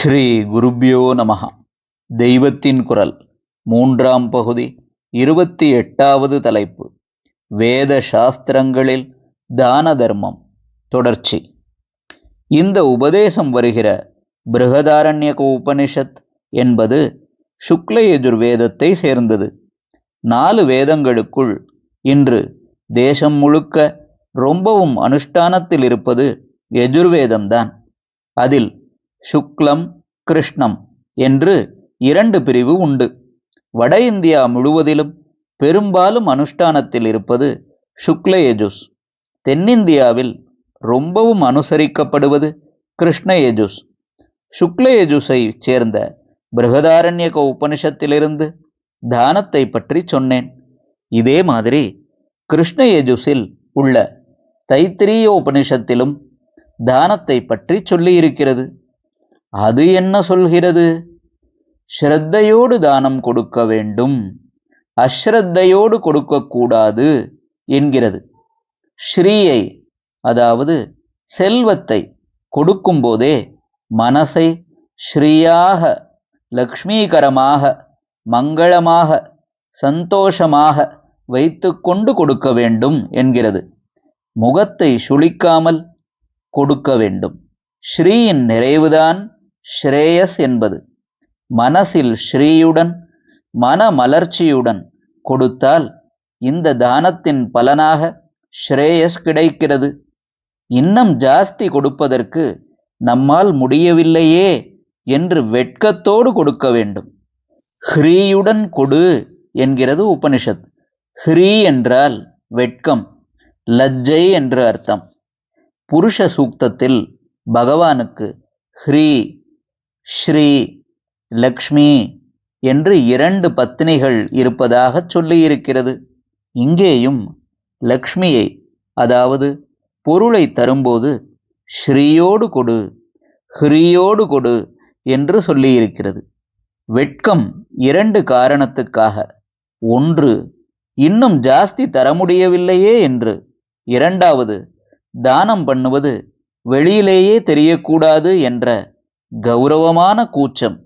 ஸ்ரீ குருப்யோ நமஹ. தெய்வத்தின் குரல். மூன்றாம் பகுதி இருபத்தி எட்டாவது தலைப்பு. வேத சாஸ்திரங்களில் தான தர்மம். தொடர்ச்சி. இந்த உபதேசம் வருகிற பிருகதாரண்யக உபனிஷத் என்பது சுக்ல யஜுர்வேதத்தை சேர்ந்தது. நாலு வேதங்களுக்குள் இன்று தேசம் முழுக்க ரொம்பவும் அனுஷ்டானத்தில் இருப்பது யஜுர்வேதம்தான். அதில் சுக்லம் கிருஷ்ணம் என்று இரண்டு பிரிவு உண்டு. வட இந்தியா முழுவதிலும் பெரும்பாலும் அனுஷ்டானத்தில் இருப்பது சுக்லயஜுஸ். தென்னிந்தியாவில் ரொம்பவும் அனுசரிக்கப்படுவது கிருஷ்ண சுக்லயஜுஸை சேர்ந்த பிருகதாரண்யக உபனிஷத்திலிருந்து தானத்தை பற்றி சொன்னேன். இதே மாதிரி கிருஷ்ணயஜுஸில் உள்ள தைத்திரிய உபனிஷத்திலும் தானத்தை பற்றி சொல்லியிருக்கிறது. அது என்ன சொல்கிறது? ஸ்ரத்தையோடு தானம் கொடுக்க வேண்டும். அஸ்ரத்தையோடு கொடுக்கக்கூடாது என்கிறது. ஸ்ரீயை அதாவது செல்வத்தை கொடுக்கும்போதே மனசை ஸ்ரீயாக லக்ஷ்மீகரமாக மங்களமாக சந்தோஷமாக வைத்துக்கொண்டு கொடுக்க வேண்டும் என்கிறது. முகத்தை சுளிக்காமல் கொடுக்க வேண்டும். ஸ்ரீயின் நிறைவுதான் ஸ்ரேயஸ் என்பது மனசில் ஸ்ரீயுடன் மன மலர்ச்சியுடன் கொடுத்தால் இந்த தானத்தின் பலனாக ஸ்ரேயஸ் கிடைக்கிறது. இன்னும் ஜாஸ்தி கொடுப்பதற்கு நம்மால் முடியவில்லையே என்று வெட்கத்தோடு கொடுக்க வேண்டும். ஹ்ரீயுடன் கொடு என்கிறது உபனிஷத். ஹ்ரீ என்றால் வெட்கம் லஜ்ஜை என்று அர்த்தம். புருஷ சூக்தத்தில் பகவானுக்கு ஹ்ரீ ஸ்ரீ லக்ஷ்மி என்று இரண்டு பத்தினிகள் இருப்பதாக சொல்லியிருக்கிறது. இங்கேயும் லக்ஷ்மியை அதாவது பொருளை தரும்போது ஸ்ரீயோடு கொடு ஹ்ரீயோடு கொடு என்று சொல்லியிருக்கிறது. வெட்கம் இரண்டு காரணத்துக்காக. ஒன்று இன்னும் ஜாஸ்தி தர முடியவில்லையே என்று. இரண்டாவது தானம் பண்ணுவது வெளியிலேயே தெரியக்கூடாது என்ற கௌரவமான கூச்சம்.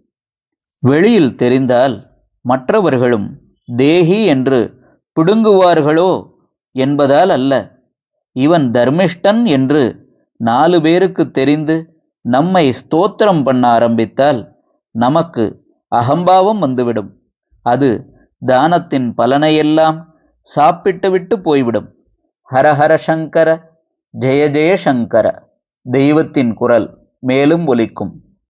வெளியில் தெரிந்தால் மற்றவர்களும் தேகி என்று பிடுங்குவார்களோ என்பதால் அல்ல. இவன் தர்மிஷ்டன் என்று நாலு பேருக்கு தெரிந்து நம்மை ஸ்தோத்திரம் பண்ண ஆரம்பித்தால் நமக்கு அகம்பாவம் வந்துவிடும். அது தானத்தின் பலனையெல்லாம் சாப்பிட்டுவிட்டு போய்விடும். ஹரஹர சங்கர ஜெய ஜெய சங்கர தெய்வத்தின் குரல் மேலும் ஒலிக்கும்.